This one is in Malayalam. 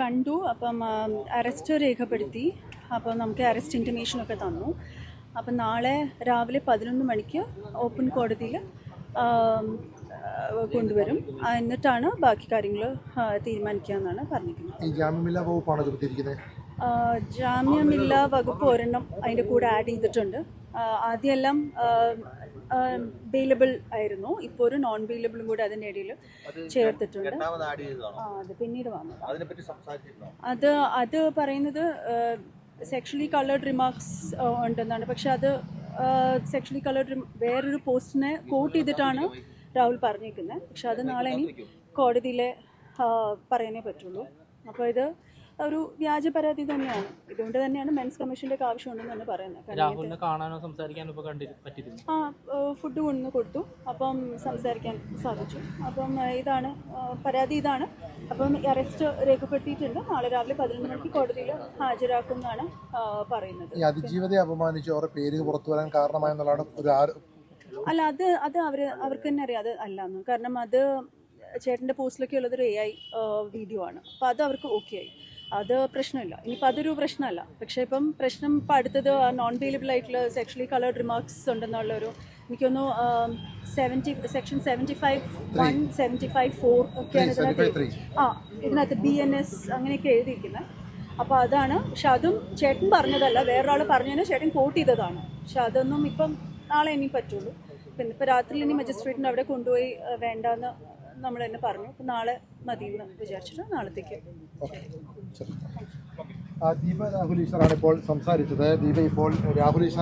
കണ്ടു. അപ്പം അറസ്റ്റ് രേഖപ്പെടുത്തി. അപ്പം നമുക്ക് അറസ്റ്റ് ഇന്റിമേഷനൊക്കെ തന്നു. അപ്പം നാളെ രാവിലെ പതിനൊന്ന് മണിക്ക് ഓപ്പൺ കോടതിയിൽ കൊണ്ടുവരും. എന്നിട്ടാണ് ബാക്കി കാര്യങ്ങൾ തീരുമാനിക്കുക എന്നാണ് പറഞ്ഞിരിക്കുന്നത്. ജാമ്യമില്ലാ വകുപ്പ് ഒരെണ്ണം അതിന്റെ കൂടെ ആഡ് ചെയ്തിട്ടുണ്ട്. ആദ്യമെല്ലാം ബെയിലബിൾ ആയിരുന്നു. ഇപ്പോൾ ഒരു നോൺ ബെയിലബിളും കൂടി അതിന്റെ ഇടയിൽ ചേർത്തിട്ടുണ്ട്. അത് പിന്നീട് സംസാരിച്ചിരുന്നോ? അത് അത് പറയുന്നത് സെക്ഷലി കളേർഡ് റിമാർക്സ് ഉണ്ടെന്നാണ്. പക്ഷെ അത് സെക്ഷലി കളേർഡ് വേറൊരു പോസ്റ്റിനെ കോട്ട് ചെയ്തിട്ടാണ് രാഹുൽ പറഞ്ഞേക്കുന്നത് പക്ഷെ അത് നാളെ ഇനി കോടതിയിലെ പറയാനേ പറ്റുള്ളൂ. അപ്പോൾ ഇത് ഒരു വ്യാജ പരാതി തന്നെയാണ്. ഇതുകൊണ്ട് തന്നെയാണ് മെൻസ് കമ്മീഷന്റെ ആവശ്യം ഉണ്ടെന്ന് തന്നെ പറയുന്നത്. രാഹുലിനെ കാണാനോ സംസാരിക്കാനോ ആ ഫുഡ് കൊണ്ടു കൊടുത്തു. അപ്പം സംസാരിക്കാൻ സാധിച്ചു. അപ്പം ഇതാണ് പരാതി ഇതാണ്. അപ്പം അറസ്റ്റ് രേഖപ്പെടുത്തിയിട്ടുണ്ട്. നാളെ രാവിലെ പതിനൊന്ന് മണിക്ക് കോടതിയിൽ ഹാജരാക്കും എന്നാണ് പറയുന്നത്. ഈ അതിജീവതയെ അപമാനിച്ചു അവരുടെ പേര് പുറത്തു വരാൻ കാരണമായെന്നുള്ളതാണ് ഒരു അല്ല അത് അത് അവർ അവർക്ക് തന്നെ അറിയാം. അത് അല്ലാന്ന് കാരണം അത് ചേട്ടന്റെ പോസ്റ്റിലൊക്കെ ഉള്ളതൊരു എ ഐ വീഡിയോ ആണ്. അപ്പോൾ അത് അവർക്ക് ഓക്കെ ആയി. അത് പ്രശ്നമില്ല. ഇനിയിപ്പോൾ അതൊരു പ്രശ്നമല്ല. പക്ഷേ ഇപ്പം പ്രശ്നം ഇപ്പം അടുത്തത് നോൺ വെയിലബിൾ ആയിട്ടുള്ള സെക്ഷലി കളേർഡ് റിമാർക്സ് ഉണ്ടെന്നുള്ളൊരു എനിക്കൊന്നു seventy section seventy five one seventy five four ഒക്കെയാണ് ഇതിനകത്ത് ആ ഇതിനകത്ത് ബി എൻ എസ് അങ്ങനെയൊക്കെ എഴുതിയിരിക്കുന്നത് അപ്പോൾ അതാണ്. പക്ഷെ അതും ചേട്ടൻ പറഞ്ഞതല്ല. വേറൊരാൾ പറഞ്ഞതിന് ചേട്ടൻ കോട്ട് ചെയ്തതാണ്. പക്ഷെ അതൊന്നും ഇപ്പം നാളെ ഇനി പറ്റുള്ളൂ. പിന്നെ ഇപ്പോൾ രാത്രിയിൽ ഇനി മജിസ്ട്രേറ്റിന്റെ അവിടെ കൊണ്ടുപോയി വേണ്ടാന്ന് നമ്മൾ തന്നെ പറഞ്ഞു. അപ്പം നാളെ മതി എന്ന് വിചാരിച്ചിട്ട് നാളത്തേക്ക്. ദീപ രാഹുൽ ഈശ്വറാണ് ഇപ്പോൾ സംസാരിച്ചത്. ദീപ ഇപ്പോൾ രാഹുൽ ഈശ്വർ